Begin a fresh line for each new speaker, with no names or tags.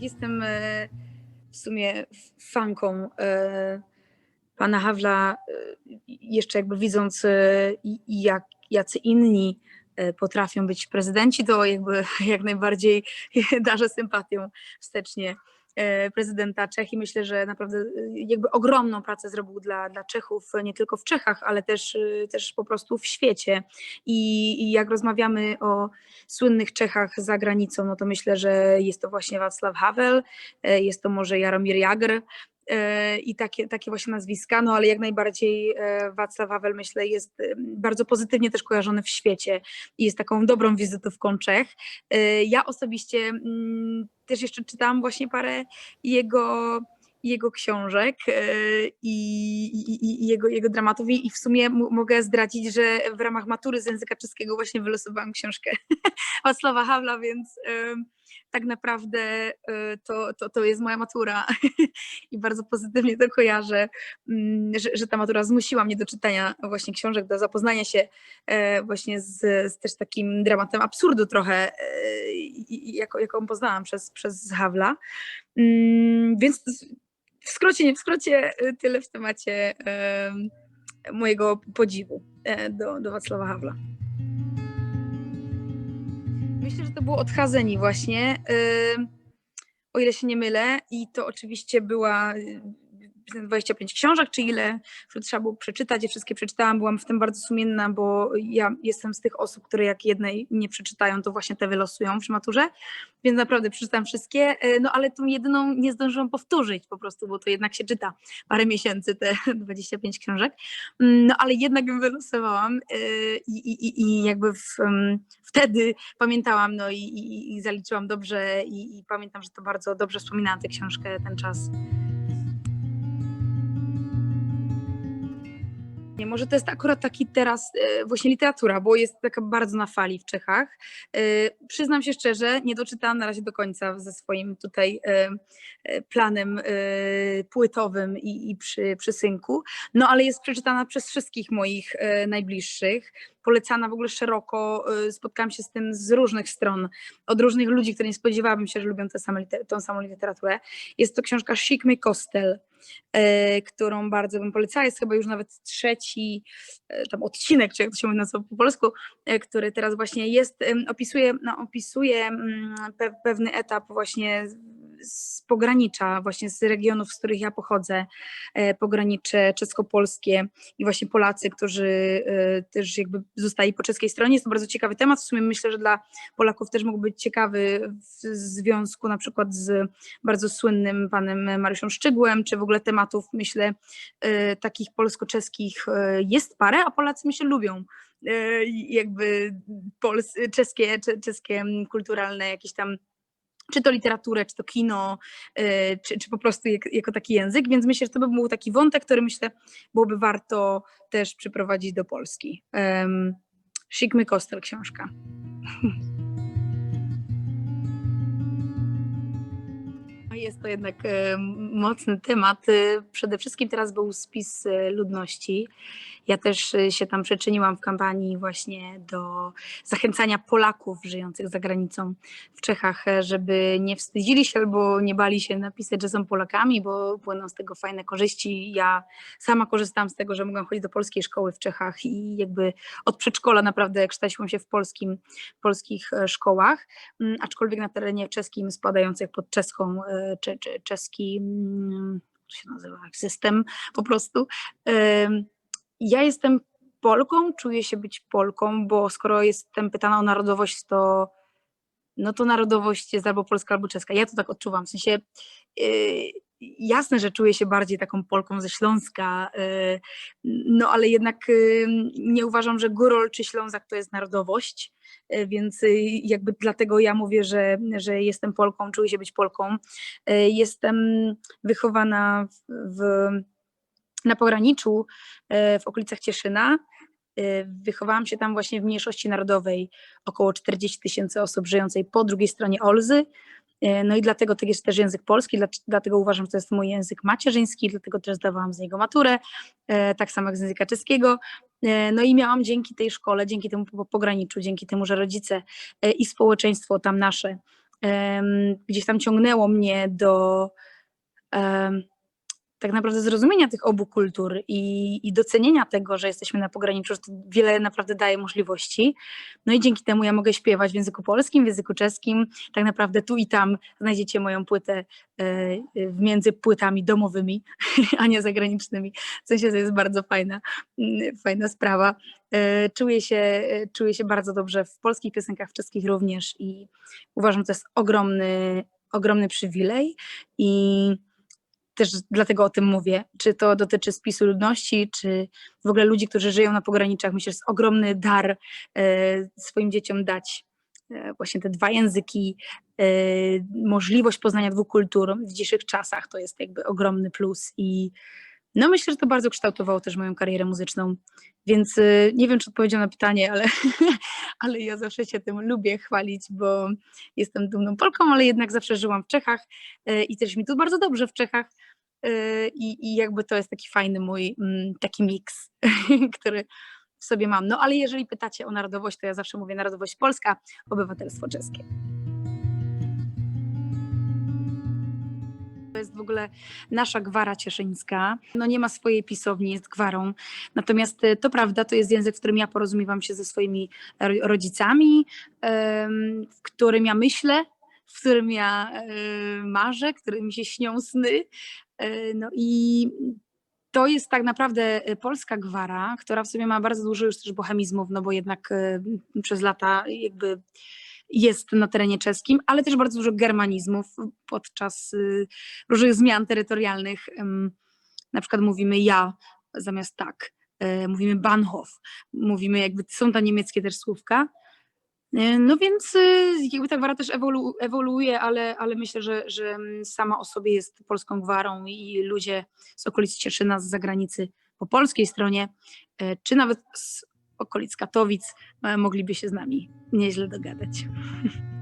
Jestem e, w sumie fanką e, pana Hawla, e, jeszcze jakby widząc jak, jacy inni potrafią być prezydenci, to jakby jak najbardziej darzę sympatią wstecznie prezydenta Czech i myślę, że naprawdę e, jakby ogromną pracę zrobił dla, dla Czechów, e, nie tylko w Czechach, ale też, e, też po prostu w świecie. I, I jak rozmawiamy o słynnych Czechach za granicą, no to myślę, że jest to właśnie Václav Havel, e, jest to może Jaromir Jagr e, i takie, takie właśnie nazwiska, no ale jak najbardziej e, Václav Havel myślę jest e, bardzo pozytywnie też kojarzony w świecie i jest taką dobrą wizytówką Czech. E, Ja osobiście mm, też jeszcze czytałam właśnie parę jego jego książek e, i, i, i jego, jego dramatów i w sumie mogę zdradzić, że w ramach matury z języka czeskiego właśnie wylosowałam książkę Wacława Hawla, więc tak naprawdę e, to, to, to jest moja matura i bardzo pozytywnie to kojarzę, mm, że, że ta matura zmusiła mnie do czytania właśnie książek, do zapoznania się e, właśnie z, z też takim dramatem absurdu trochę, e, jako, jaką poznałam przez, przez Hawla. Mm, Więc w skrócie, nie w skrócie, y, tyle w temacie em, mojego podziwu e, do, do Wacława Hawla. Myślę, że to było od Hazeni właśnie, o ile się nie mylę i to oczywiście była y, 25 książek, czy ile trzeba było przeczytać, je wszystkie przeczytałam, byłam w tym bardzo sumienna, bo ja jestem z tych osób, które jak jednej nie przeczytają, to właśnie te wylosują przy maturze, więc naprawdę przeczytałam wszystkie, e, no ale tą jedyną nie zdążyłam powtórzyć po prostu, bo to jednak się czyta parę miesięcy, te 25 książek, Mm, no ale jednak ją wylosowałam e, i, i, i- jakby w, wtedy pamiętałam, no i, i, i zaliczyłam dobrze i, i pamiętam, że to bardzo dobrze wspominałam tę książkę, ten czas. Nie, może to jest akurat taki teraz e, właśnie literatura, bo jest taka bardzo na fali w Czechach. E, Przyznam się szczerze, nie doczytałam na razie do końca ze swoim tutaj e, planem płytowym i, przy, synku, no ale jest przeczytana przez wszystkich moich najbliższych. Polecana w ogóle szeroko, e, spotkałam się z tym z różnych stron, od różnych ludzi, które nie spodziewałabym się, że lubią tę samą, tą samą literaturę. Jest to książka Sikmy Kostel, e, którą bardzo bym polecała. Jest chyba już nawet trzeci e, tam odcinek, czy jak to się mówi na po polsku, który teraz właśnie jest, opisuje, no, opisuje mm, pe, pewny etap właśnie z- pogranicza, właśnie z regionów, z których ja pochodzę, e, pogranicze czesko-polskie i właśnie Polacy, którzy e, też jakby zostali po czeskiej stronie. Jest to bardzo ciekawy temat. W sumie myślę, że dla Polaków też mógł być ciekawy w związku na przykład z bardzo słynnym panem Mariuszem Szczygłem, czy w ogóle tematów, myślę, e, takich polsko-czeskich jest parę, a Polacy myślę lubią jakby pols, czeskie, cze- czeskie kulturalne jakieś tam czy to literaturę, czy to kino, e, czy, czy po prostu jak, jako taki język, więc myślę, że to by był taki wątek, który myślę byłoby warto też przyprowadzić do Polski. Um, Sigmy Kostel książka. Jest to jednak mocny temat. E, Przede wszystkim teraz był spis e, ludności. Ja też e, się tam przyczyniłam w kampanii właśnie do zachęcania Polaków żyjących za granicą w Czechach, e, żeby nie wstydzili się albo nie bali się napisać, że są Polakami, bo płyną z tego fajne korzyści. Ja sama korzystałam z tego, że mogłam chodzić do polskiej szkoły w Czechach i jakby od przedszkola naprawdę kształciłam się w polskim, polskich e, szkołach, Mm, aczkolwiek na terenie czeskim spadających pod czeską, e, cze, cze, czeski, mm, się nazywa system po prostu. Ja jestem Polką, czuję się być Polką, bo skoro jestem pytana o narodowość, to no to narodowość jest albo polska, albo czeska. Ja to tak odczuwam. W sensie yy, jasne, że czuję się bardziej taką Polką ze Śląska, yy, no ale jednak yy, nie uważam, że Górol czy Ślązak to jest narodowość, yy, więc yy, jakby dlatego ja mówię, że, że jestem Polką, czuję się być Polką. Yy, jestem wychowana w, w, na pograniczu, yy, w okolicach Cieszyna. Yy, Wychowałam się tam właśnie w mniejszości narodowej, około 40 tysięcy osób żyjącej po drugiej stronie Olzy. E, No i dlatego to jest też język polski, dlatego uważam, że to jest mój język macierzyński, dlatego też zdawałam z niego maturę, e, tak samo jak z języka czeskiego. E, No i miałam dzięki tej szkole, dzięki temu po- pograniczu, dzięki temu, że rodzice e, i społeczeństwo tam nasze gdzieś tam ciągnęło mnie do tak naprawdę zrozumienia tych obu kultur i, i docenienia tego, że jesteśmy na pograniczu, że to wiele naprawdę daje możliwości. No i dzięki temu ja mogę śpiewać w języku polskim, w języku czeskim. Tak naprawdę tu i tam znajdziecie moją płytę e, między płytami domowymi, a nie zagranicznymi. W sensie to jest bardzo fajna, mm, fajna sprawa. E, Czuję się, e, czuję się bardzo dobrze w polskich piosenkach, w czeskich również i uważam, że to jest ogromny, ogromny przywilej i też dlatego o tym mówię. Czy to dotyczy spisu ludności, czy w ogóle ludzi, którzy żyją na pograniczach. Myślę, że jest ogromny dar e, swoim dzieciom dać e, właśnie te dwa języki, e, możliwość poznania dwóch kultur w dzisiejszych czasach. To jest jakby ogromny plus i no myślę, że to bardzo kształtowało też moją karierę muzyczną. Więc nie wiem, czy odpowiedziałam na pytanie, ale, ale ja zawsze się tym lubię chwalić, bo jestem dumną Polką, ale jednak zawsze żyłam w Czechach i też mi tu bardzo dobrze w Czechach. E, I, I jakby to jest taki fajny mój mm, taki miks, który w sobie mam. No ale jeżeli pytacie o narodowość, to ja zawsze mówię narodowość polska, obywatelstwo czeskie. To jest w ogóle nasza gwara cieszyńska. No nie ma swojej pisowni, jest gwarą. Natomiast e, to prawda, to jest język, w którym ja porozumiewam się ze swoimi ro- rodzicami, w którym ja myślę, w którym ja e, marzę, którym się śnią sny. E, No i to jest tak naprawdę e, polska gwara, która w sobie ma bardzo dużo już też bohemizmów, no bo jednak przez lata jakby jest na terenie czeskim, ale też bardzo dużo germanizmów podczas y, różnych zmian terytorialnych. Na przykład mówimy ja zamiast tak, mówimy Bahnhof, mówimy jakby, są tam niemieckie też słówka. E, No więc y, jakby ta gwara też ewolu, ewoluuje, ale, ale myślę, że, że mm, sama o sobie jest polską gwarą i ludzie z okolic Cieszyna, z zagranicy po polskiej stronie, e, czy nawet z okolic Katowic e, mogliby się z nami nieźle dogadać.